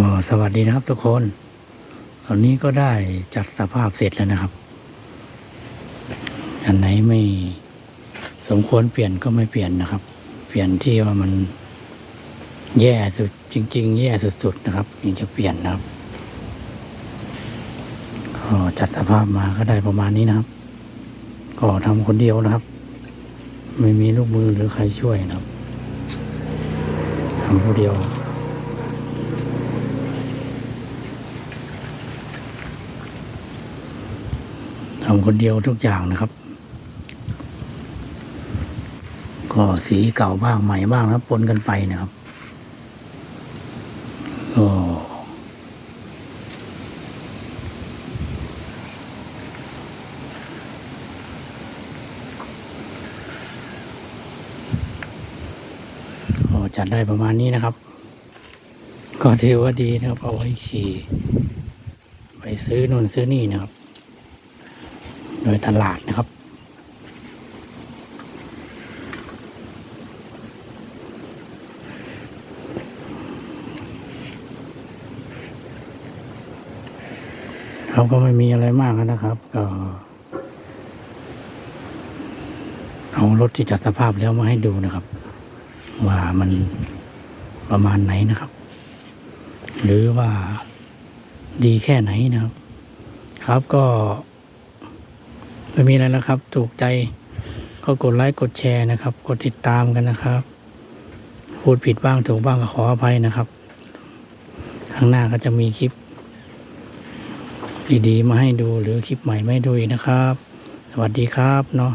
ก็สวัสดีนะครับทุกคน ตอนนี้ก็ได้จัดสภาพเสร็จแล้วนะครับ อันไหนไม่สมควรเปลี่ยนก็ไม่เปลี่ยนนะครับ เปลี่ยนที่ว่ามันแย่สุดจริง ๆ แย่สุดๆนะครับถึงจะเปลี่ยนนะครับก็จัดสภาพมาก็ได้ประมาณนี้นะครับ ก็ทำคนเดียวนะครับ ไม่มีลูกมือหรือใครช่วยนะครับทำคนเดียว ทำคนเดียวทุกอย่างนะครับ ก็สีเก่าบ้างใหม่บ้างนะปนกันไปนะครับก็ก็จัดได้ประมาณนี้นะครับ ก็ถือว่าดีนะครับเอาไว้ขี่ไปซื้อนู่นซื้อนี่นะครับ โดยตลาดนะครับเขาก็ไม่มีอะไรมากนะครับ ก็เอารถที่จัดสภาพแล้วมาให้ดูนะครับ ว่ามันประมาณไหนนะครับ หรือว่าดีแค่ไหนนะครับ ครับก็ ไม่มีอะไรแล้วครับ ถูกใจก็กดไลค์กดแชร์นะครับ กดติดตามกันนะครับ พูดผิดบ้างถูกบ้างก็ขออภัยนะครับข้างหน้าก็จะมีคลิป ดีๆ มาให้ดูหรือคลิปใหม่มาให้ดูอีกนะครับ สวัสดีครับเนาะ